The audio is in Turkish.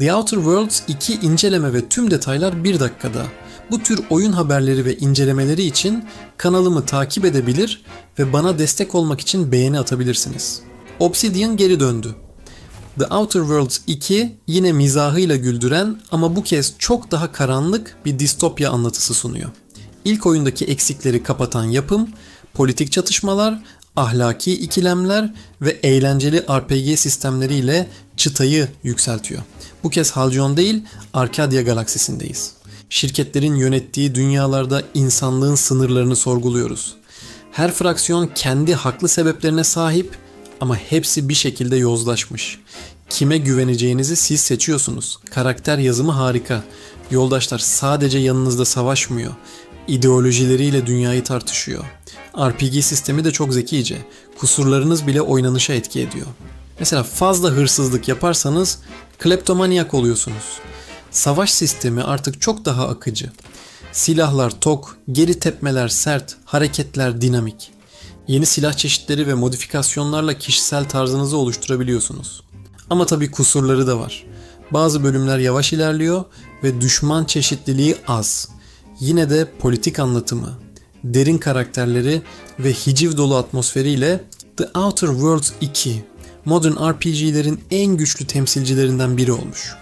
The Outer Worlds 2 inceleme ve tüm detaylar 1 dakikada. Bu tür oyun haberleri ve incelemeleri için kanalımı takip edebilir ve bana destek olmak için beğeni atabilirsiniz. Obsidian geri döndü. The Outer Worlds 2 yine mizahıyla güldüren ama bu kez çok daha karanlık bir distopya anlatısı sunuyor. İlk oyundaki eksikleri kapatan yapım, politik çatışmalar, ahlaki ikilemler ve eğlenceli RPG sistemleriyle çıtayı yükseltiyor. Bu kez Halcyon değil, Arcadia galaksisindeyiz. Şirketlerin yönettiği dünyalarda insanlığın sınırlarını sorguluyoruz. Her fraksiyon kendi haklı sebeplerine sahip ama hepsi bir şekilde yozlaşmış. Kime güveneceğinizi siz seçiyorsunuz. Karakter yazımı harika. Yoldaşlar sadece yanınızda savaşmıyor. İdeolojileriyle dünyayı tartışıyor. RPG sistemi de çok zekice. Kusurlarınız bile oynanışa etki ediyor. Mesela fazla hırsızlık yaparsanız kleptomanyak oluyorsunuz. Savaş sistemi artık çok daha akıcı. Silahlar tok, geri tepmeler sert, hareketler dinamik. Yeni silah çeşitleri ve modifikasyonlarla kişisel tarzınızı oluşturabiliyorsunuz. Ama tabii kusurları da var. Bazı bölümler yavaş ilerliyor ve düşman çeşitliliği az. Yine de politik anlatımı, derin karakterleri ve hiciv dolu atmosferiyle The Outer Worlds 2 modern RPG'lerin en güçlü temsilcilerinden biri olmuş.